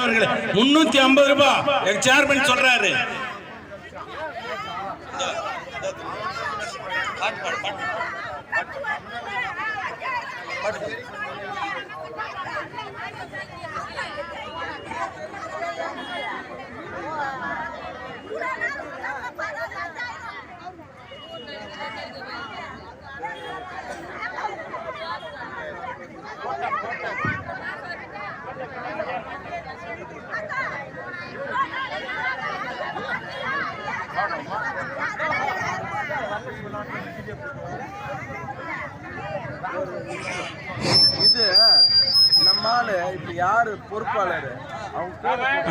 அவர்களே முன்னூத்தி ஐம்பது ரூபாய் சேர்மன் சொல்றாரு. இது நம்மால இப்ப யாரு பொறுப்பாளர்?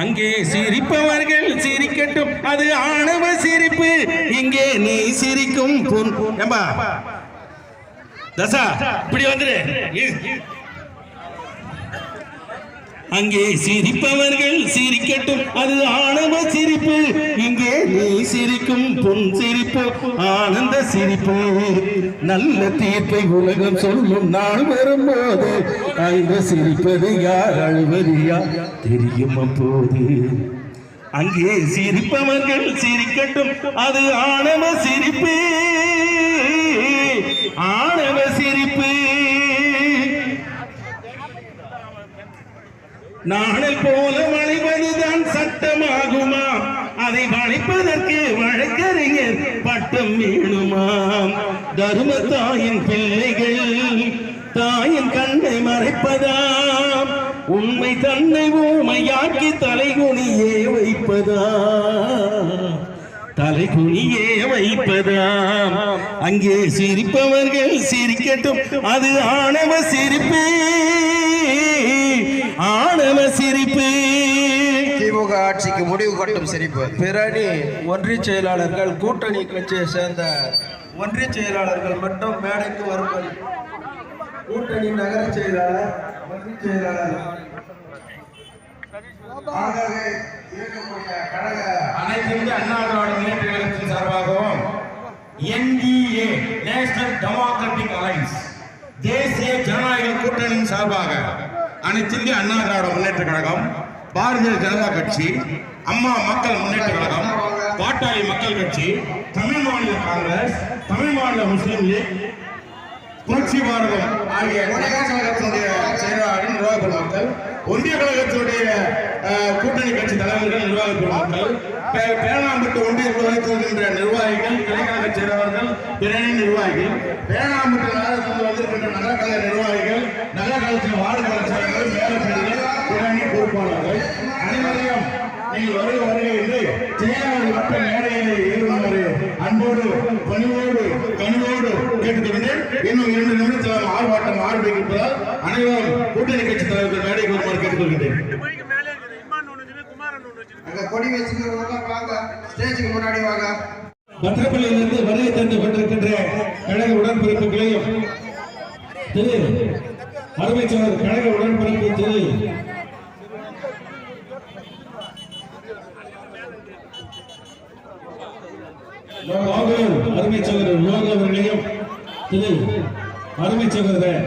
அங்கே சிரிப்பவர்கள் சிரிக்கட்டும். அது ஆணவ சிரிப்பு. இங்கே நீ சிரிக்கும் பொன். ஏம்பா. தசா இப்படி வந்துரு. அங்கே சிரிப்பவர்கள் சிரிக்கட்டும். அது ஆணவ சிரிப்பு. இங்கே நீ சிரிக்கும் பொன் சிரிப்பு. ஆனந்த சிரிப்பு. நல்ல தீர்ப்பை உலகம் சொல்லும் நாள் வரும்போது அந்த சிரிப்பது யார் அழுவது யார் தெரியும் அப்போது. அங்கே சிரிப்பவர்கள் சிரிக்கட்டும். அது ஆணவ சிரிப்பு. நாணல் போல வளைவதுதான் சட்டமாகுமா? அதை வளைப்பதற்கு வழக்கறிஞர் பட்டம் வேணுமாம் தரும தாயின் பிள்ளைகள் தாயின் கண்ணை மறைப்பதாம் உண்மை தன்னை ஊமையாக்கி தலைகுனியே வைப்பதா? தலைகுனியே வைப்பதாம் அங்கே சிரிப்பவர்கள் சிரிக்கட்டும் அது ஆணவ சிரிப்பே. திமுக முடிவு கட்டும் சிரிப்பு பிரணி ஒன்றிய செயலாளர்கள் கூட்டணி கட்சியை சேர்ந்த ஒன்றிய செயலாளர்கள் மட்டும் மேடைக்கு வரும்படி. கூட்டணி நகர செயலாளர் ஒன்றிய செயலாளர். ஆகவே இருக்கக்கூடிய கழக அனைத்து இந்திய அண்ணா திராவிட முன்னேற்ற கழகத்தின் சார்பாகவும் என்டிஏ நேஷனல் டெமோக்ராட்டிக் அலைன்ஸ் தேசிய ஜனநாயக கூட்டணியின் சார்பாக அனைத்து இந்திய அண்ணா திராவிட முன்னேற்ற கழகம் பாரதிய ஜனதா கட்சி அம்மா மக்கள் முன்னேற்ற கழகம் பாட்டாளி மக்கள் கட்சி தமிழ் மாநில காங்கிரஸ் தமிழ் மாநில முஸ்லிம் லீக் புரட்சி பாரதம் ஆகிய ஒன்றிய கழகத்தினுடைய செயலாளர் நிர்வாக பெருமக்கள் ஒன்றிய கழகத்தினுடைய கூட்டணி கட்சி தலைவர்கள் நிர்வாக பெருமக்கள் பேராம்பட்டு ஒன்றிய நிர்வாகத்திற்கின்ற நிர்வாகிகள் கிளைக்கழக செயலாளர்கள் பிரணி நிர்வாகிகள் பேராம்பட்டு நகரத்தில் வந்திருக்கின்ற நகரக்கழக நிர்வாகிகள் நகரக்கழகத்தின் வார்டு கலாச்சாரங்கள் மேலும் பொறுப்பாளர்கள் அனைவரையும் நீங்கள் வருக வருக என்று செயலாளர்கள் மட்டும் மேடையிலே ஏறுமாறு அன்போடு பணிவோடு கனிவோடு கேட்டுக்கொண்டேன் இன்னும் இரண்டு நிமிடத்தில் ஆர்ப்பாட்டம் ஆரம்பிப்பதால் அனைவரும் கூட்டணி கட்சி தலைவர்கள் மேடைக்கு வருமாறு கேட்டுக்கொள்கின்றேன் அங்க கொடி வச்சுக்கிறவங்க வாங்க ஸ்டேஜுக்கு முன்னாடி வாங்க. பத்திரப்பள்ளியிலிருந்து வருகை தந்து கொண்டிருக்கின்ற கழக உடன்பிறப்புகளையும் திரு அருமை சோழர் கழக உடன்பிறப்பு திரு லோகர் அருமை சோழர் லோக அவர்களையும் இது அருமை சகோதரர்